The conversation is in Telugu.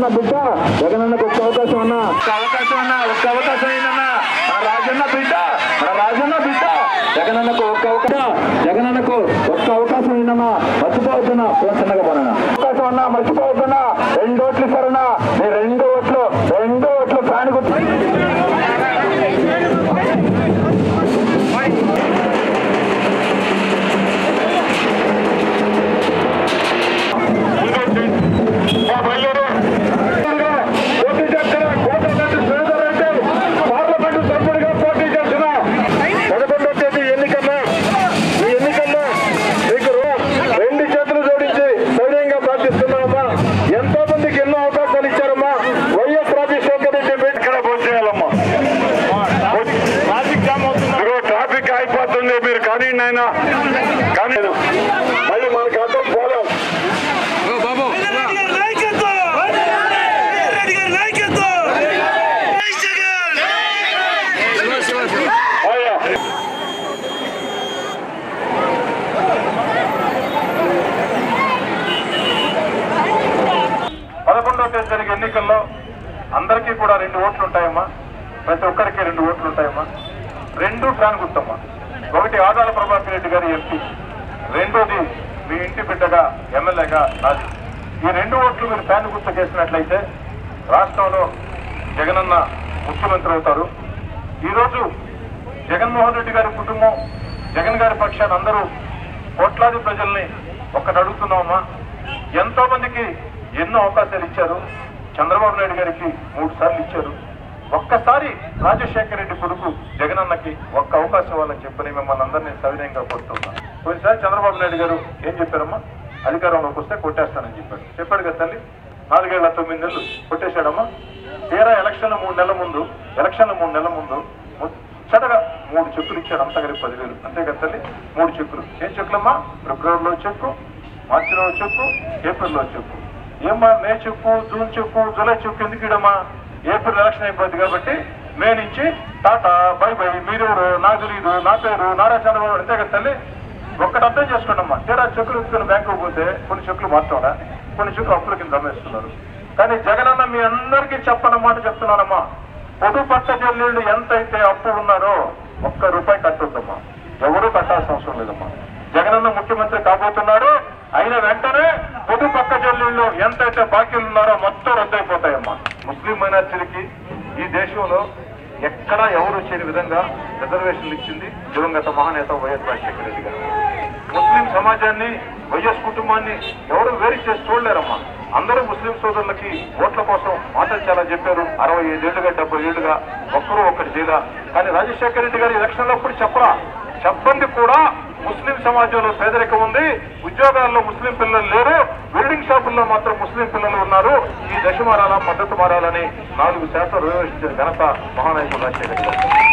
జగనన్న బిడ్డ జగనన్నకు ఒక అవకాశం అన్నా? అవకాశం అన్నా ఒక అవకాశం అయిందన్నా రాజన్న బిడ్డ రాజన్న బిడ్డ జగనన్నకు ఒక అవకాశం జగనన్నకు ఒక్క అవకాశం ఏంటన్నా మర్చిపోవద్దున్నా చిన్నగా పోనా అవకాశం అన్నా మర్చిపోవద్దున్నా అయిపోతుంది మీరు కానీ నాయన. కానీ మళ్ళీ అయ్యా పదకొండవ తేదీ జరిగే ఎన్నికల్లో అందరికీ కూడా రెండు ఓట్లు ఉంటాయమ్మా. ప్రతి ఒక్కరికి రెండు ఓట్లు ఉంటాయమ్మా. రెండు ఫ్యాన్ గుర్తమ్మా. ఒకటి ఆదాల ప్రభాకర్ రెడ్డి గారి ఎంపీ. రెండోది మీ ఇంటి బిడ్డగా ఎమ్మెల్యేగా నాది ఈ రెండు ఓట్లు మీరు ఫ్యాన్ గుర్తు చేసినట్లయితే రాష్ట్రంలో జగనన్న ముఖ్యమంత్రి అవుతారు. ఈరోజు జగన్మోహన్ రెడ్డి గారి కుటుంబం జగన్ గారి పక్షాన్ని అందరూ కోట్లాది ప్రజల్ని ఒకటి అడుగుతున్నామా ఎంతో మందికి ఎన్నో అవకాశాలు ఇచ్చారు. చంద్రబాబు నాయుడు గారికి మూడు సార్లు ఇచ్చారు. ఒక్కసారి రాజశేఖర రెడ్డి కొడుకు జగనన్నకి ఒక్క అవకాశం ఇవ్వాలని చెప్పని మిమ్మల్ని అందరినీ సవినయంగా కోరుతున్నాను. కొన్నిసారి చంద్రబాబు నాయుడు గారు ఏం చెప్పారమ్మా? అధికారంలోకి వస్తే కొట్టేస్తానని చెప్పాడు. చెప్పాడు కదా తల్లి? నాలుగేళ్ళ తొమ్మిది నెలలు కొట్టేశాడమ్మా. తీరా ఎలక్షన్ల మూడు నెలల ముందు ఎలక్షన్ల మూడు నెలల ముందు ముచ్చటగా మూడు చెక్కులు ఇచ్చాడు అంత కలిపి పదివేలు. అంతే కదా తల్లి? మూడు చెక్కులు. ఏం చెక్కులమ్మా? ఫిబ్రవరిలో చెక్కు మార్చిలో చెక్కు ఏప్రిల్లో చెక్కు. ఏమ్మా మే చెక్కు జూన్ చెక్కు జూలై చెక్కు ఎందుకు ఇడమ్మా ఏప్రిల్ ఎలక్షన్ అయిపోద్ది కాబట్టి మే నుంచి టాటా బై బై మీరెవరు నా తెలీదు నా పేరు నారా చంద్రబాబు అంతే కదా తల్లి ఒక్కటి అర్థం చేసుకోండమ్మా తీరా చెక్కులు ఇచ్చుకుని బ్యాంకు పోతే కొన్ని చెక్కులు మార్చాడా కొన్ని చెక్కులు అప్పుల కింద అమ్మేస్తున్నారు. కానీ జగనన్న మీ అందరికీ చెప్పనమాట చెప్తున్నానమ్మా. పొదు పట్ట చెల్లెళ్ళు ఎంతైతే అప్పు ఉన్నారో ఒక్క రూపాయి కట్టొద్దమ్మా. ఎవరూ కట్టాల్సిన అవసరం లేదమ్మా. జగనన్న ముఖ్యమంత్రి కాబోతున్నాడు. అయిన వెంటనే పొదు పక్క చెల్లెళ్ళు ఎంతైతే బాకీలు ఉన్నారో మొత్తం రద్దయిపోతాయి మైనార్టీలకి ఈ దేశంలో ఎక్కడా ఎవరు చేయని విధంగా రిజర్వేషన్లు ఇచ్చింది దివంగత మహానేత వైఎస్ రాజశేఖర రెడ్డి గారు. ముస్లిం సమాజాన్ని వైఎస్ కుటుంబాన్ని ఎవరు వేరు చేసి చూడలేరమ్మా. అందరూ ముస్లిం సోదరులకి ఓట్ల కోసం మాటలు చాలా చెప్పారు. అరవై ఐదేళ్ళుగా డెబ్బై ఏళ్ళుగా ఒక్కరూ ఒక్కటి చేయగా కానీ రాజశేఖర రెడ్డి గారు ఎలక్షన్లో అప్పుడు చెప్పరా? చెప్పండి కూడా. ముస్లిం సమాజంలో పేదరికం ఉంది. ఉద్యోగాల్లో ముస్లిం పిల్లలు లేరు. వెల్డింగ్ షాపుల్లో మాత్రం ముస్లిం పిల్లలు ఉన్నారు. ఈ దశ మారాలా మద్దతు మారాలని నాలుగు శాతం నిర్వహించిన ఘనత మహానాయకుడు రాజశేఖర్ గారు.